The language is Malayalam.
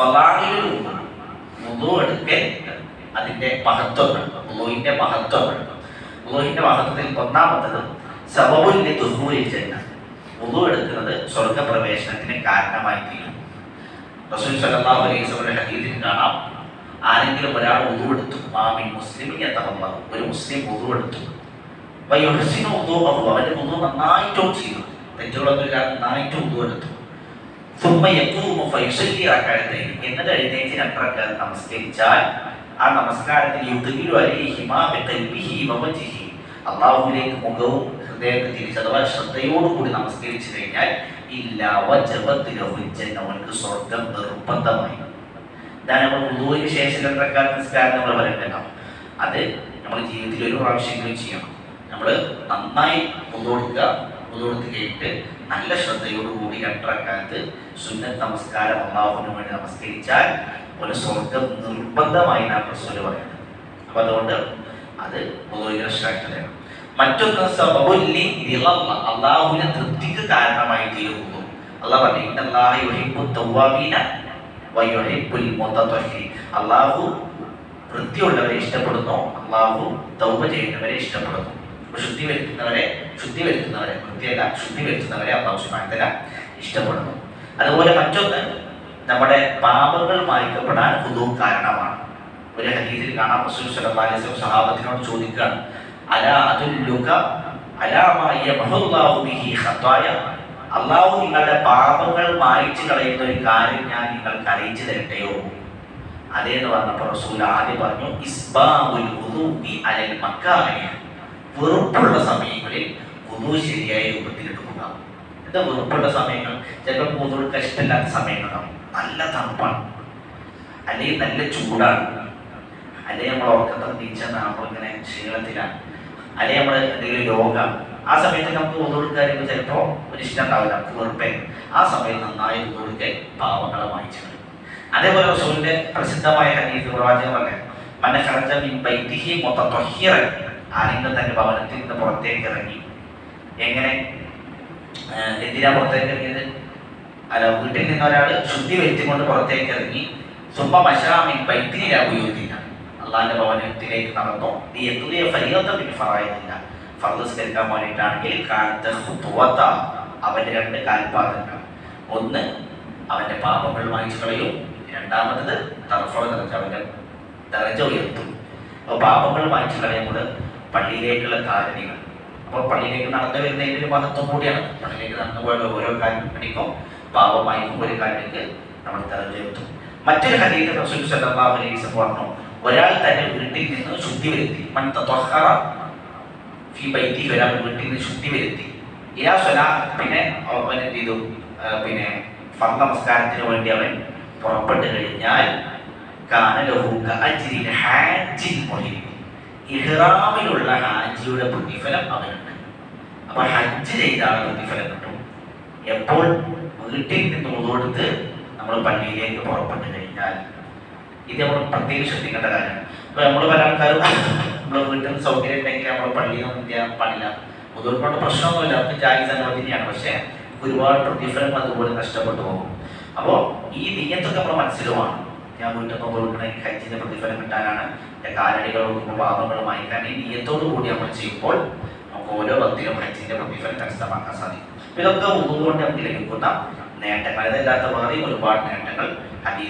ഫലാഹിലും വുളു എടുക്കൽ അതിന്റെ മഹത്വങ്ങൾ. വുളുവിന്റെ മഹത്വങ്ങൾ. വുളുവിന്റെ മഹത്വത്തിൽ ഒന്നാമത്തത് സബബുല്യ ദുഹൂരി ജന്ന. വുളു എടുക്കുന്നത് സ്വർഗപ്രവേശനത്തിന് കാരണമായി തീരും. റസൂൽ സല്ലല്ലാഹു അലൈഹി വസല്ലം ഹദീസിൽ കാണാം. ആരെങ്കിലും ഒരാൾ വുളു എടുത്തു മാമിൻ മുസ്ലിം യതവല്ല ഒരു മുസ്ലിം വുളു എടുത്തു. വയുഹ്സിനു വുളുഅഹു അവന്റെ വുളു നന്നായിട്ടും ചെയ്തു. തെറ്റുകളൊന്നും ഇല്ലാതെ നന്നായിട്ട് വുളു എടുത്തു. നമസ്കരിച്ചാൽ ആ നമസ്കാരത്തിൽ മുഖവും ഹൃദയത്തെ അഥവാ ശ്രദ്ധയോടുകൂടി നമസ്കരിച്ചു കഴിഞ്ഞാൽ അവർക്ക് സ്വർഗം നിർബന്ധമായി. ഉദുവിന് ശേഷം രണ്ട് റക്അത്ത് നിസ്കാരം നമ്മൾ വരണ്ടല്ലോ അത് നമ്മൾ ജീവിതത്തിൽ ഒരു പ്രാവശ്യമെങ്കിലും ചെയ്യണം. നമ്മൾ നന്നായി ഉദോടുക്കുക ഉദോടുത്ത് കേട്ട് നല്ല ശ്രദ്ധയോടുകൂടി എട്ടറക്കാലത്ത് സുന്നത്ത് നമസ്കാരം അള്ളാഹുവിന് വേണ്ടി നമസ്കരിച്ചാൽ ഒരു സ്വർഗം നിർബന്ധമായി നാം റസൂൽ പറയുന്നത് അപ്പൊ അതുകൊണ്ട് അത് ഉദോയുടെ ശ്രേഷ്ഠതയാണ്. മറ്റൊന്ന് അള്ളാഹുവിനെ തൃപ്തിക്ക് കാരണമായി തീരുന്നു. അള്ളാഹ് പറഞ്ഞു അള്ളാഹു വൃത്തിയുള്ളവരെ ഇഷ്ടപ്പെടുന്നു അള്ളാഹു തൗബ ചെയ്യുന്നവരെ ഇഷ്ടപ്പെടുന്നു. ശുദ്ധി വരുത്തുന്നവരെ ശുദ്ധി വരുത്തുന്നവരെ പ്രത്യേക ശുദ്ധി വരുത്തുന്നവരെ അള്ളാഹു സുബാനത്തല ഇഷ്ടപ്പെടുന്നു. അതുപോലെ മറ്റൊന്ന് നമ്മുടെ പാപങ്ങൾ മായ്ക്കപ്പെടാൻ ഹുദു കാരണമാണ്. ഒരു ഹദീസിൽ കാണാം റസൂൽ സല്ലല്ലാഹു അലൈഹി വസല്ലം സഹാബത്തിനോട് ചോദിക്കുകയാണ് അലാ അതുല്ലുക അലാ മാ യംഹുല്ലാഹു ബിഹി ഖതായ അള്ളാഹു നിങ്ങളുടെ പാപങ്ങൾ മായിച്ചു കളയുന്ന ഒരു കാര്യം ഞാൻ നിങ്ങൾക്ക് അറിയിച്ചു തരട്ടെയോ? അതേന്ന് പറഞ്ഞപ്പോൾ റസൂൽ ആദ്യം പറഞ്ഞു ഇസ്ബാഉൽ വുദൂഇ അലൽ മക്കാനി വെറുപ്പുള്ള സമയങ്ങളിൽ വുദൂ ശരിയായ രൂപത്തിൽ എടുക്കുക എന്താ വെറുപ്പുള്ള സമയങ്ങൾ? ചിലപ്പോൾ വുദൂക്ക് കഷ്ടമില്ലാത്ത സമയങ്ങളുണ്ടാവും. നല്ല തണുപ്പാണ്. അല്ലെങ്കിൽ നല്ല ചൂടാണ്. അല്ലെങ്കിൽ നമ്മൾ ഉറക്കത്തിൽ തിരിച്ചാൽ നമ്മളിങ്ങനെ ക്ഷീണത്തിലാണ്. അല്ലെങ്കിൽ നമ്മൾ എന്തെങ്കിലും രോഗം ആ സമയത്ത് നമുക്ക് വുദൂടുക്കാർക്ക് ചിലപ്പോൾ ഒരു ഇഷ്ടം ഉണ്ടാവില്ല നമുക്ക് ആ സമയത്ത് നന്നായി വുദൂടുക്കെ പാവങ്ങളെ വായിച്ചു അതേപോലെ റസൂലിന്റെ പ്രസിദ്ധമായ ഹദീസ് പ്രവാചകം പറഞ്ഞ മന്ന ഖറജ മിൻ ബൈതിഹി മുതതഹിറൻ. ആരെങ്കിലും തന്റെ ഭവനത്തിൽ നിന്ന് പുറത്തേക്ക് ഇറങ്ങി. എങ്ങനെ എന്തിനാ പുറത്തേക്ക് ഇറങ്ങിയത്? അല്ല വീട്ടിൽ നിന്ന് ഒരാൾ ശുദ്ധി വരുത്തിക്കൊണ്ട് പുറത്തേക്ക് ഇറങ്ങി. സുമ്മ മഷാമിൻ ബൈത്തിനില ഉപയോഗിക്കില്ല അള്ളാന്റെ ഭവനത്തിലേക്ക് നീ എത്തുകയോ ഫരീദത്ത പിന്നെ ഫറായുന്നില്ല ഫർദസ്കരിക്കാൻ വേണ്ടിയിട്ടാണെങ്കിൽ കാലത്ത് ഹുതുവത്ത അവന്റെ രണ്ട് കാൽപാദങ്ങൾ. ഒന്ന് അവന്റെ പാപങ്ങൾ വാങ്ങിച്ചു കളയും. രണ്ടാമത്തത് തറഫള നിറച്ച് അവന്റെ ദറജ ഉയർത്തും അപ്പോൾ പാപങ്ങൾ വാങ്ങിച്ചു കളയുമ്പോൾ പള്ളിയിലേക്കുള്ള കാരണികൾ അപ്പോൾ പള്ളിയിലേക്ക് നടന്നു വരുന്നതിന്റെ ഒരു മഹത്വം കൂടിയാണ്. പള്ളിയിലേക്ക് നടന്നു പോയ ഓരോ കാര്യം പഠിക്കും. പാപമായി ഒരു കാര്യത്തിലേക്ക് നമ്മൾ തെരഞ്ഞെടുത്തു മറ്റൊരു ഹരീത റസൂൽ സല്ലല്ലാഹു അലൈഹി വസല്ലം പറഞ്ഞു ഒരാൾ തന്റെ വീട്ടിൽ നിന്ന് ശുദ്ധി വരുത്തി മൻ തത്വഹറ ഒരാൾ വീട്ടിൽ നിന്ന് ശുദ്ധി വരുത്തി ഇലാ സ്വലാ പിന്നെ അവൻ എന്ത് ചെയ്തു? പിന്നെ ഫർ നമസ്കാരത്തിന് വേണ്ടി അവൻ പുറപ്പെട്ടു കഴിഞ്ഞാൽ കാനലഹു കഅജ്രിൽ ഹാജിൽ ഇഹ്റാമിലുള്ള ഹാജിയുടെ പ്രതിഫലം അവനുണ്ട്. അപ്പൊ ഹജ്ജ് ചെയ്താണ് പ്രതിഫലം കിട്ടും. എപ്പോൾ? വീട്ടിൽ നിന്ന് ഉള്ളോടുത്ത് നമ്മൾ പള്ളിയിലേക്ക് പുറപ്പെട്ടു കഴിഞ്ഞാൽ. ഇത് നമ്മൾ പ്രത്യേകം ശ്രദ്ധിക്കേണ്ട കാര്യമാണ്. ഇപ്പൊ നമ്മൾ പല ആൾക്കാരും നമ്മുടെ വീട്ടിൽ സൗകര്യം ഉണ്ടെങ്കിൽ നമ്മൾ പള്ളിയിൽ ഒന്നും ചെയ്യാൻ പാടില്ല. മുതൽക്കൊണ്ട് പ്രശ്നമൊന്നുമില്ല. നമുക്ക് ജായിസ് അനുവദനീയാണ് പക്ഷേ ഒരുപാട് പ്രതിഫലം അതുപോലെ നഷ്ടപ്പെട്ടു പോകും. അപ്പോൾ ഈ നീയത്തൊക്കെ നമ്മുടെ മനസ്സിലുമാണ് ഞാൻ നിന്ന് കൊടുക്കണമെങ്കിൽ ഹജ്ജിന്റെ പ്രതിഫലം കിട്ടാനാണ് എന്റെ കാലടികളും നോക്കുമ്പോൾ കാരണം നീയത്തോടു കൂടി നമ്മൾ ചെയ്യുമ്പോൾ നമുക്ക് ഓരോ ഭക്തിയിലും ഹജ്ജിന്റെ പ്രതിഫലം കരസ്ഥമാക്കാൻ സാധിക്കും. ഇതൊക്കെ മുമ്പ് കൊണ്ട് നമുക്ക് ലഭിക്കുന്ന നേട്ടങ്ങൾ. ഇതല്ലാത്ത വേറെയും ഒരുപാട് നേട്ടങ്ങൾ ഹദീസ്